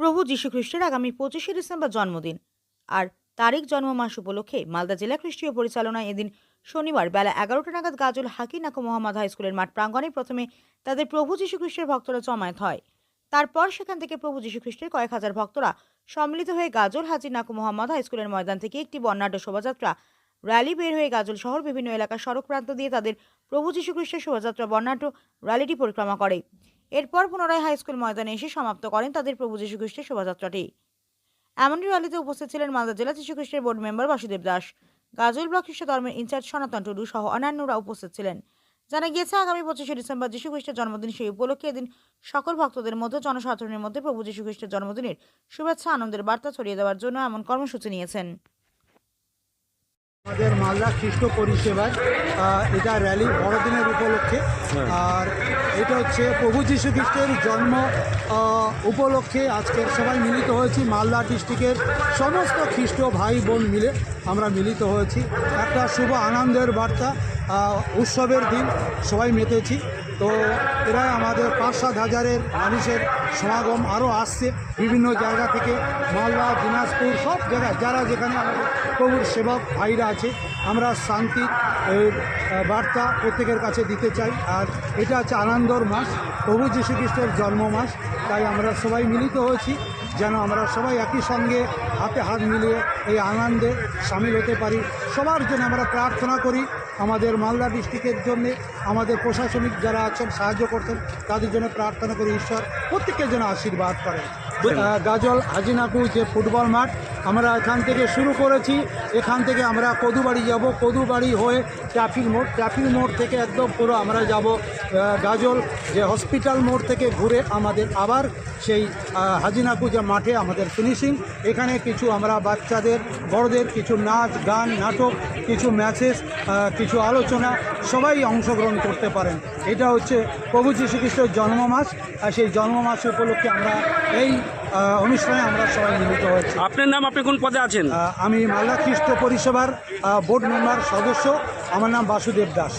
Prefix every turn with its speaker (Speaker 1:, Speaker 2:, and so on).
Speaker 1: প্রভু যীশুখ্রিস্টের আগামী পঁচিশে ডিসেম্বর জন্মদিন আর তারিখ জন্ম মাস উপলক্ষে মালদা জেলা খ্রিস্টীয় পরিচালনায় এদিন শনিবার বেলা এগারোটা নাগাদ গাজল হাকিনাকো মোহাম্মদ হাই স্কুলের মাঠ প্রাঙ্গণে প্রথমে তাদের প্রভু যীশুখ্রিস্টের ভক্তরা জমায়েত হয়। তারপর সেখান থেকে প্রভু যীশুখ্রিস্টের কয়েক হাজার ভক্তরা সম্মিলিত হয়ে গাজল হাজি নাকু মোহাম্মদ হাই স্কুলের ময়দান থেকে একটি বর্ণাঢ্য শোভাযাত্রা, র্যালি বের হয়ে গাজল শহর বিভিন্ন এলাকার সড়ক প্রান্ত দিয়ে তাদের প্রভু যীশুখ্রিস্টের শোভাযাত্রা বর্ণাঢ্য র্যালিটি পরিক্রমা করে। এরপর পুনরায় হাই স্কুল ময়দানে এসে সমাপ্ত করেন তাদের প্রভু যীশুখ্রিস্টের শোভাযাত্রাটি। এমনই র্যালিতে উপস্থিত ছিলেন মালদা জেলা যীশুখ্রিস্টের board member Basudeb Das, Gazole block খ্রিস্ট ধর্মের ইনচার্জ সনাতন টুডু সহ অন্যান্যরা উপস্থিত ছিলেন। জানা গিয়েছে, আগামী পঁচিশে ডিসেম্বর যীশুখ্রিস্টের জন্মদিন সেই উপলক্ষে এদিন সকল ভক্তদের মধ্যে জনসাধারণের মধ্যে প্রভু যীশুখ্রিস্টের জন্মদিনের শুভেচ্ছা, আনন্দের বার্তা ছড়িয়ে দেওয়ার জন্য এমন কর্মসূচি নিয়েছেন।
Speaker 2: আমাদের মালদা খ্রিস্ট পরিষেবায় এটা র্যালি বড়দিনের উপলক্ষে। আর এটা হচ্ছে প্রভু যীশু খ্রিস্টের জন্ম উপলক্ষে আজকের সবাই মিলিত হয়েছি মালদা ডিস্ট্রিক্টের সমস্ত খ্রিস্ট ভাই বোন মিলে। আমরা মিলিত হয়েছি। একটা শুভ আনন্দের বার্তা উৎসবের দিন সবাই মেতেছি। তো এরা আমাদের পাঁচ সাত হাজারের মানুষের সমাগম আরও আসছে বিভিন্ন জায়গা থেকে। মালদা, দিনাজপুর, সব জায়গায় যারা যেখানে আমাদের প্রভুর সেবক ভাইরা আছে, আমরা শান্তি বার্তা প্রত্যেকের কাছে দিতে চাই। আর এটা হচ্ছে আনন্দর মাস, প্রভু যীশু খ্রিস্টের জন্ম মাস তাই আমরা সবাই মিলিত হয়েছি, যেন আমরা সবাই একই সঙ্গে হাতে হাত মিলিয়ে এই আনন্দে সামিল হতে পারি। সবার জন্য আমরা প্রার্থনা করি আমাদের মালদা ডিস্ট্রিক্টের জন্য। আমাদের প্রশাসনিক যারা আছেন সাহায্য করছেন তাদের জন্য প্রার্থনা করি ঈশ্বর প্রত্যেকের জন্য আশীর্বাদ করেন। গাজল হাজিনাকু যে ফুটবল মাঠ আমরা এখান থেকে শুরু করেছি। এখান থেকে আমরা কদুবাড়ি যাব। কদুবাড়ি হয়ে ট্রাফিক মোড় ট্রাফিক মোড় থেকে একদম পুরো আমরা যাব গাজল যে হসপিটাল মোড় থেকে ঘুরে আমাদের আবার সেই আহ, হাজিনাকু যে মাঠে আমাদের ফিনিশিং এখানে কিছু আমরা বাচ্চাদের বড়দের কিছু নাচ গান নাটক কিছু ম্যাচেস কিছু আলোচনা সবাই অংশগ্রহণ করতে পারেন। এটা হচ্ছে প্রভু যীশু খ্রিস্টের জন্ম মাস আর সেই জন্ম মাস উপলক্ষে আমরা এই অনুষ্ঠানে আমরা সবাই মিলিত হয়েছি।
Speaker 3: আপনার নাম আপনি কোন পদে আছেন?
Speaker 2: আমি মালদা খ্রিস্ট পরিষেবার বোর্ড মেম্বার সদস্য। আমার নাম বাসুদেব দাস।